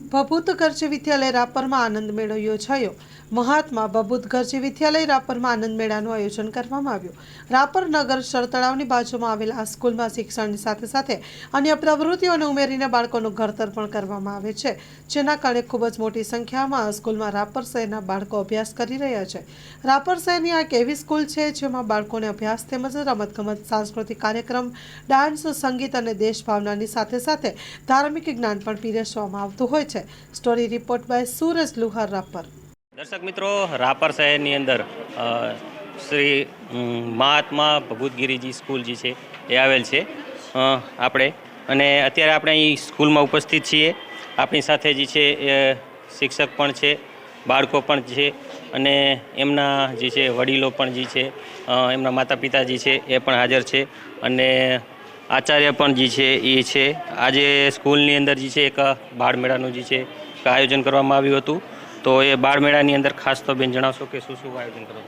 ભભૂત ગરજી વિદ્યાલય રાપરમાં આનંદ મેળો યોજાયો. મહાત્મા ભભૂત ગરજી વિદ્યાલય રાપરમાં આનંદ મેળાનું આયોજન કરવામાં આવ્યું. રાપર નગર શરતળાવની બાજુમાં આવેલા આ સ્કૂલમાં શિક્ષણની સાથે સાથે અન્ય પ્રવૃત્તિઓને ઉમેરીને બાળકોનું ઘડતર પણ કરવામાં આવે છે. જેના કારણે ખૂબ જ મોટી સંખ્યામાં આ સ્કૂલમાં રાપર શહેરના બાળકો અભ્યાસ કરી રહ્યા છે. રાપર શહેરની આ એક એવી સ્કૂલ છે જેમાં બાળકોને અભ્યાસ તેમજ રમતગમત, સાંસ્કૃતિક કાર્યક્રમ, ડાન્સ, સંગીત અને દેશભાવનાની સાથે સાથે ધાર્મિક જ્ઞાન પણ પીરસવામાં આવતું હોય છે. Story report by Suraj Luhar Rapar દર્શક મિત્રો રાપર શહેરની અંદર શ્રી મહાત્મા ભગવદગીરીજી સ્કૂલ જે છે, એ આવેલ છે. આપણે. અને અત્યારે આપણે અહીં સ્કૂલમાં ઉપસ્થિત છીએ. આપણી સાથે જે છે, એ, શિક્ષક પણ છે, બાળકો પણ છે, અને એમના જે છે, વડીલો પણ જે છે એમના માતા પિતા જે છે, એ પણ હાજર છે. અને આચાર્ય પણ જે છે, એ છે. આજે સ્કૂલની અંદર જે છે, એક બાળમેળાનું જે છે આયોજન કરવામાં આવ્યું હતું. તો એ બાળમેળાની અંદર ખાસ તો બેન જણાવશો કે શું શું આયોજન કરો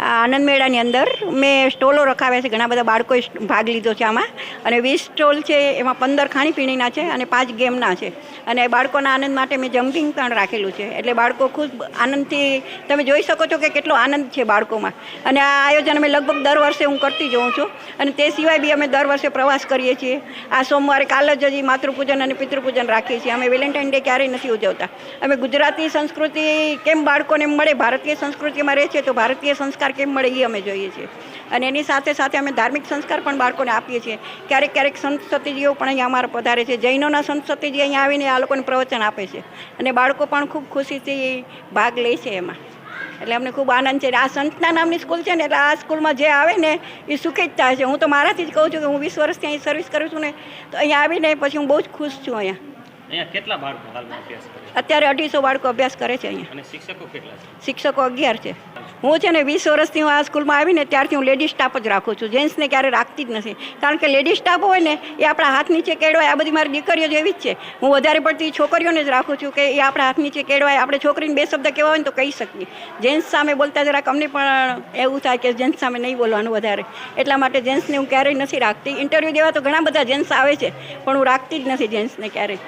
આનંદ મેળાની અંદર મેં સ્ટોલો રખાવ્યા છે, ઘણા બધા બાળકોએ ભાગ લીધો છે આમાં. અને વીસ સ્ટોલ છે, એમાં પંદર ખાણીપીણીના છે અને પાંચ ગેમના છે. અને બાળકોના આનંદ માટે મેં જમ્પિંગ પણ રાખેલું છે. એટલે બાળકો ખૂબ આનંદથી, તમે જોઈ શકો છો કે કેટલો આનંદ છે બાળકોમાં. અને આ આયોજન અમે લગભગ દર વર્ષે હું કરતી જોઉં છું. અને તે સિવાય બી અમે દર વર્ષે પ્રવાસ કરીએ છીએ. આ સોમવારે કાલે જ હજી માતૃપૂજન અને પિતૃપૂજન રાખીએ છીએ. અમે વેલેન્ટાઇન ડે ક્યારેય નથી ઉજવતા. અમે ગુજરાતી સંસ્કૃતિ કેમ બાળકોને મળે, ભારતીય સંસ્કૃતિમાં રહે છે, તો ભારતીય સંસ્કાર કેમ મળે એ અમે જોઈએ છીએ. અને એની સાથે સાથે અમે ધાર્મિક સંસ્કાર પણ બાળકોને આપીએ છીએ. ક્યારેક ક્યારેક સંત સતીજીઓ પણ અહીંયા અમારા પધારે છે. જૈનોના સંત સતીજી અહીંયા આવીને આ લોકોને પ્રવચન આપે છે. અને બાળકો પણ ખૂબ ખુશીથી ભાગ લે છે એમાં. એટલે અમને ખૂબ આનંદ છે. આ સંતના નામની સ્કૂલ છે ને, એટલે આ સ્કૂલમાં જે આવે ને, એ સુખી જ થાય છે. હું તો મારાથી જ કહું છું કે હું વીસ વર્ષથી અહીં સર્વિસ કરું છું ને, તો અહીંયા આવીને પછી હું બહુ જ ખુશ છું અહીંયા. અહીંયા કેટલા બાળકો હાલમાં અભ્યાસ કરે અત્યારે અઢીસો બાળકો અભ્યાસ કરે છે અહીંયા. અને શિક્ષકો કેટલા છે? શિક્ષકો અગિયાર છે. હું છે ને વીસ વર્ષથી હું આ સ્કૂલમાં આવીને ત્યારથી હું લેડીઝ સ્ટાફ જ રાખું છું. જેન્ટ્સને ક્યારે રાખતી જ નથી. કારણ કે લેડીઝ સ્ટાફ હોય ને એ આપણા હાથ નીચે કેળવાય આ બધી મારી દીકરીઓ જેવી જ છે. હું વધારે પડતી છોકરીઓને જ રાખું છું કે એ આપણા હાથ નીચે કેળવાય. આપણે છોકરીને બે શબ્દ કહેવા હોય ને તો કહી શકીએ. જેન્ટ્સ સામે બોલતા જરાક અમને પણ એવું થાય કે જેન્ટ્સ સામે નહીં બોલવાનું વધારે. એટલા માટે જેન્ટ્સને હું ક્યારેય નથી રાખતી. ઇન્ટરવ્યૂ દેવા તો ઘણા બધા જેન્ટ્સ આવે છે પણ હું રાખતી જ નથી જેન્ટ્સને ક્યારેય.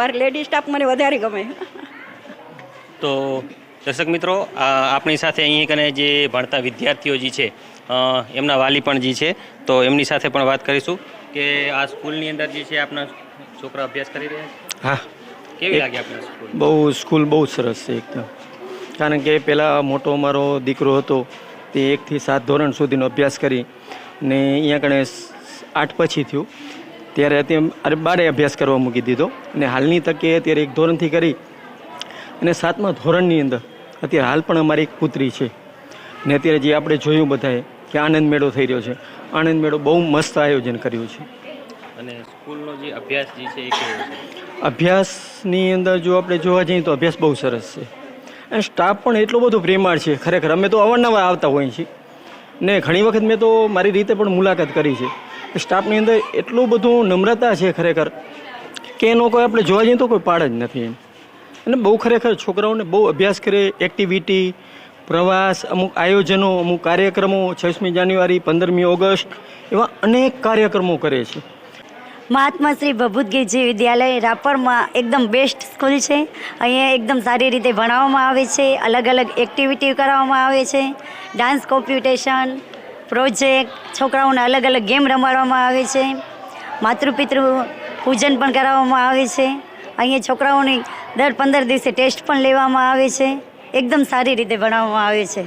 મારે લેડીઝ સ્ટાફ મને વધારે ગમે. તો દર્શક મિત્રો આપણી સાથે અહીં કને જે ભણતા વિદ્યાર્થીઓ જે છે એમના વાલી પણ જે છે તો એમની સાથે પણ વાત કરીશું કે આ સ્કૂલની અંદર જે છે આપણા છોકરા અભ્યાસ કરી રહ્યા છે? હા. કેવી લાગે આપણે સ્કૂલ? બહુ સ્કૂલ બહુ સરસ છે એકદમ. કારણ કે પહેલાં મોટો અમારો દીકરો હતો તે એકથી સાત ધોરણ સુધીનો અભ્યાસ કરી ને અહીંયા કણે આઠ પછી થયું. ત્યારે અત્યારે અરે બારે અભ્યાસ કરવા મૂકી દીધો. અને હાલની તકે અત્યારે એક ધોરણથી કરી અને સાતમા ધોરણની અંદર અત્યારે હાલ પણ અમારી એક પુત્રી છે. ને અત્યારે જે આપણે જોયું બધાએ કે આનંદ મેળો થઈ રહ્યો છે. આનંદ મેળો બહુ મસ્ત આયોજન કર્યું છે. અને સ્કૂલનો જે અભ્યાસ જે છે એ કેવો છે? અભ્યાસની અંદર જો આપણે જોવા જઈએ તો અભ્યાસ બહુ સરસ છે. અને સ્ટાફ પણ એટલો બધો પ્રેમાળ છે. ખરેખર અમે તો અવારનવાર આવતા હોઈએ છીએ. ને ઘણી વખત મેં તો મારી રીતે પણ મુલાકાત કરી છે. સ્ટાફની અંદર એટલું બધું નમ્રતા છે ખરેખર કે એનો કોઈ આપણે જોવા જઈએ તો કોઈ પાડ જ નથી એમ. અને બહુ ખરેખર છોકરાઓને બહુ અભ્યાસ કરે એક્ટિવિટી પ્રવાસ, અમુક આયોજનો, અમુક કાર્યક્રમો, છવ્વીસમી જાન્યુઆરી, પંદરમી ઓગસ્ટ, એવા અનેક કાર્યક્રમો કરે છે. મહાત્મા શ્રી ભભૂતગીરજી વિદ્યાલય રાપરમાં એકદમ બેસ્ટ સ્કૂલ છે. અહીંયા એકદમ સારી રીતે ભણાવવામાં આવે છે. અલગ અલગ એક્ટિવિટી કરાવવામાં આવે છે. ડાન્સ કોમ્પિટિશન પ્રોજેક્ટ, છોકરાઓને અલગ અલગ ગેમ રમાડવામાં આવે છે. માતૃપિતૃ પૂજન પણ કરાવવામાં આવે છે. અહીંયા છોકરાઓની દર પંદર દિવસે ટેસ્ટ પણ લેવામાં આવે છે. એકદમ સારી રીતે ભણાવવામાં આવે છે.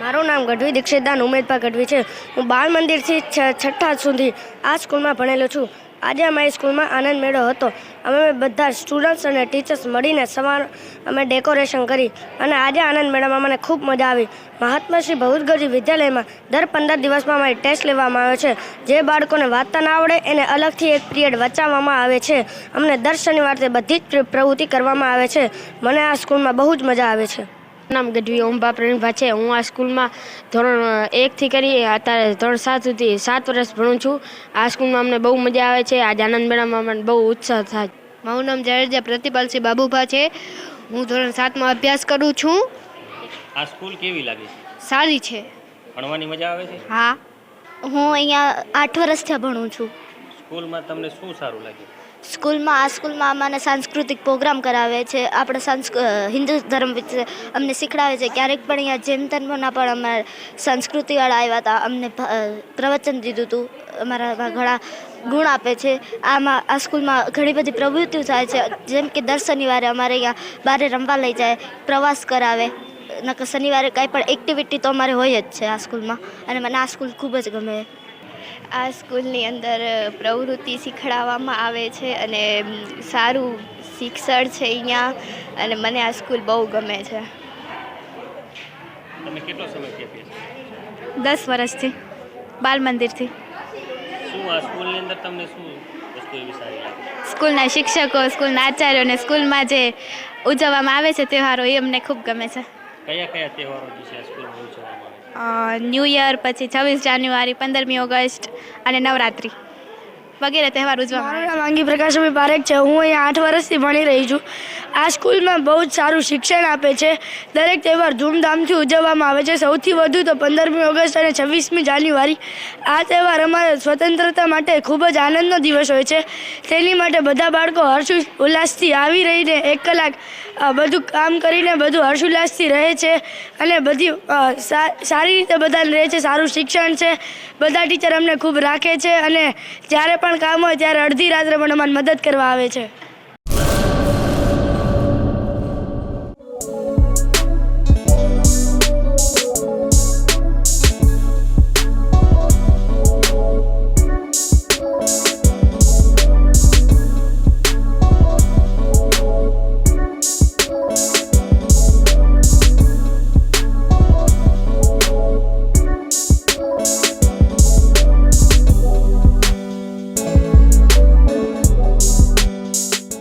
મારું નામ ગઢવી દીક્ષિતદાન ઉમેદભા ગઢવી છે. હું બાળ મંદિરથી છઠ્ઠા સુધી આ સ્કૂલમાં ભણેલો છું. આજે અમારી સ્કૂલમાં આનંદ મેળો હતો. અમે બધા સ્ટુડન્ટ્સ અને ટીચર્સ મળીને સવાર અમે ડેકોરેશન કરી અને આજે આનંદ મેળામાં મને ખૂબ મજા આવી. મહાત્મા શ્રી ભગવદગરજી વિદ્યાલયમાં દર પંદર દિવસમાં અમારી ટેસ્ટ લેવામાં આવે છે. જે બાળકોને વાંચતા ના આવડે એને અલગથી એક પીરિયડ વચાવવામાં આવે છે. અમને દર શનિવારે બધી જ પ્રવૃત્તિ કરવામાં આવે છે. મને આ સ્કૂલમાં બહુ જ મજા આવે છે. નામ ગઢવી ઓમભા પ્રવીણભા છે. હું આ સ્કૂલમાં ધોરણ એકથી કરી અત્યારે ધોરણ સાત સુધી સાત વર્ષ ભણું છું. આ સ્કૂલમાં અમને બહુ મજા આવે છે. આજ આનંદ મેળામાં મને બહુ ઉત્સાહ થાય. મારું નામ જાડેજા પ્રતિપાલસિંહ બાબુભા છે. હું ધોરણ સાતમાં અભ્યાસ કરું છું. આ સ્કૂલ કેવી લાગે છે? સારી છે. ભણવાની મજા આવે છે? હા. હું અહીંયા આઠ વર્ષથી ભણું છું. સ્કૂલમાં તમને શું સારું લાગે? સ્કૂલમાં, આ સ્કૂલમાં અમને સાંસ્કૃતિક પ્રોગ્રામ કરાવે છે. આપણે હિન્દુ ધર્મ વિશે અમને શીખડાવે છે. ક્યારેક પણ અહીંયા જૈન ધર્મના પણ અમારે સંસ્કૃતિવાળા આવ્યા હતા. અમને પ્રવચન દીધું હતું. અમારા ઘણા ગુણ આપે છે. આમાં, આ સ્કૂલમાં ઘણી બધી પ્રવૃત્તિઓ થાય છે. જેમ કે દર શનિવારે અમારે અહીંયા બારે રમવા લઈ જાય, પ્રવાસ કરાવે. નકર શનિવારે કાંઈ પણ એક્ટિવિટી તો અમારે હોય જ છે આ સ્કૂલમાં. અને મને આ સ્કૂલ ખૂબ જ ગમે. આ સ્કૂલની અંદર પ્રવૃત્તિ શીખડાવવામાં આવે છે અને સારું શિક્ષણ છે અહીંયા અને મને આ સ્કૂલ બહુ ગમે છે. તમે કેટલો સમયથી દસ વર્ષથી બાલ મંદિરથી. શું આ સ્કૂલની શિક્ષકો સ્કૂલના આચાર્યો અને સ્કૂલમાં જે ઉજવવામાં આવે છે તહેવારો એ અમને ખૂબ ગમે છે. કયા કયા તહેવારો છે સ્કૂલમાં ઉજવવામાં છે? ન્યૂ યર પછી છવ્વીસ જાન્યુઆરી, પંદરમી ઓગસ્ટ અને નવરાત્રિ વગેરે તહેવાર ઉજવવામાં મારું નામ આંગી પ્રકાશભાઈ પારેખ છે. હું અહીંયા આઠ વર્ષથી ભણી રહી છું. આ સ્કૂલમાં બહુ જ સારું શિક્ષણ આપે છે. દરેક તહેવાર ધૂમધામથી ઉજવવામાં આવે છે. સૌથી વધુ તો પંદરમી ઓગસ્ટ અને છવ્વીસમી જાન્યુઆરી. આ તહેવાર અમારા સ્વતંત્રતા માટે ખૂબ જ આનંદનો દિવસ હોય છે. તેની માટે બધા બાળકો હર્ષ ઉલ્લાસથી આવી રહીને એક કલાક બધું કામ કરીને બધું હર્ષોલ્લાસથી રહે છે અને બધી સારી રીતે બધાને રહે છે, સારું શિક્ષણ છે. બધા ટીચર અમને ખૂબ રાખે છે અને જ્યારે પણ કામ હોય ત્યારે અડધી રાત્રે પણ અમને મદદ કરવા આવે છે.